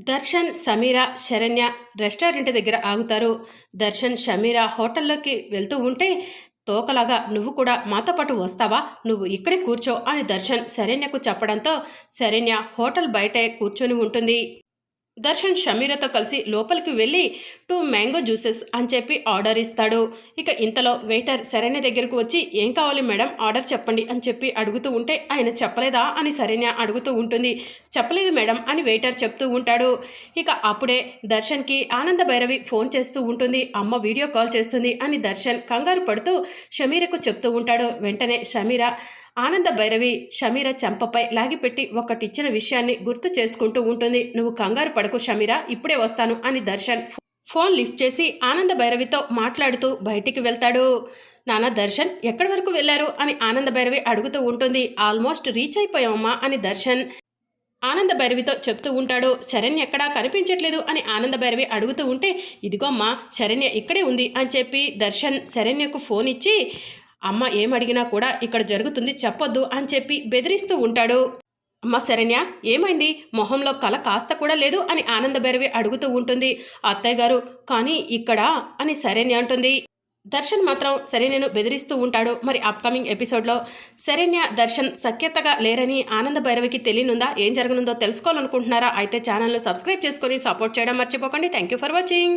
Darshan Sameera Saranya restaurant దగ్గర ఆగుతారు. దర్శన్ షమీర హోటల్లోకి వెళ్తూ ఉంటే తోకలాగా నువ్వు కూడా మాతో పాటు వస్తావా? నువ్వు ఇక్కడే కూర్చో అని దర్శన్ శరణ్యకు చెప్పడంతో శరణ్య హోటల్ బయటే కూర్చొని ఉంటుంది. దర్శన్ షమీరతో కలిసి లోపలికి వెళ్ళి టూ మ్యాంగో జ్యూసెస్ అని చెప్పి ఆర్డర్ ఇస్తాడు. ఇక ఇంతలో వెయిటర్ శరణ్య దగ్గరకు వచ్చి ఏం కావాలి మేడం? ఆర్డర్ చెప్పండి అని చెప్పి అడుగుతూ ఉంటే ఆయన చెప్పలేదా? అని శరణ్య అడుగుతూ ఉంటుంది. చెప్పలేదు మేడం అని వెయిటర్ చెప్తూ ఉంటాడు. ఇక అప్పుడే దర్శన్కి ఆనంద భైరవి ఫోన్ చేస్తూ ఉంటుంది. అమ్మ వీడియో కాల్ చేస్తుంది అని దర్శన్ కంగారు పడుతూ షమీరకు చెప్తూ ఉంటాడు. వెంటనే షమీర ఆనంద భైరవి షమీర చెంపపై లాగిపెట్టి ఒకటిచ్చిన విషయాన్ని గుర్తు చేసుకుంటూ ఉంటుంది. నువ్వు కంగారు పడకు షమీర ఇప్పుడే వస్తాను అని దర్శన్ ఫోన్ లిఫ్ట్ చేసి ఆనంద భైరవితో మాట్లాడుతూ బయటికి వెళ్తాడు. నానా దర్శన్ ఎక్కడి వరకు వెళ్ళారు? అని ఆనంద భైరవి అడుగుతూ ఉంటుంది. ఆల్మోస్ట్ రీచ్ అయిపోయామమ్మా అని దర్శన్ ఆనంద భైరవితో చెప్తూ ఉంటాడు శరణ్య ఎక్కడా కనిపించట్లేదు అని ఆనంద భైరవి అడుగుతూ ఉంటే ఇదిగో అమ్మా శరణ్య ఇక్కడే ఉంది అని చెప్పి దర్శన్ శరణ్యకు ఫోన్ ఇచ్చి అమ్మ ఏమడిగినా కూడా ఇక్కడ జరుగుతుంది చెప్పొద్దు అని చెప్పి బెదిరిస్తూ ఉంటాడు. అమ్మ శరణ్య ఏమైంది? మొహంలో కల కాస్త కూడా లేదు అని ఆనంద భైరవి అడుగుతూ ఉంటుంది. అత్తయ్య గారు కానీ ఇక్కడ అని శరణ్య అంటుంది. దర్శన్ మాత్రం శరణ్యను బెదిరిస్తూ ఉంటాడు. మరి అప్కమింగ్ ఎపిసోడ్లో శరణ్య దర్శన్ సఖ్యతగా లేరని ఆనంద భైరవికి తెలియనుందా? ఏం జరగనుందో తెలుసుకోవాలనుకుంటున్నారా? అయితే ఛానల్ను సబ్స్క్రైబ్ చేసుకొని సపోర్ట్ చేయడం మర్చిపోకండి. Thank you for watching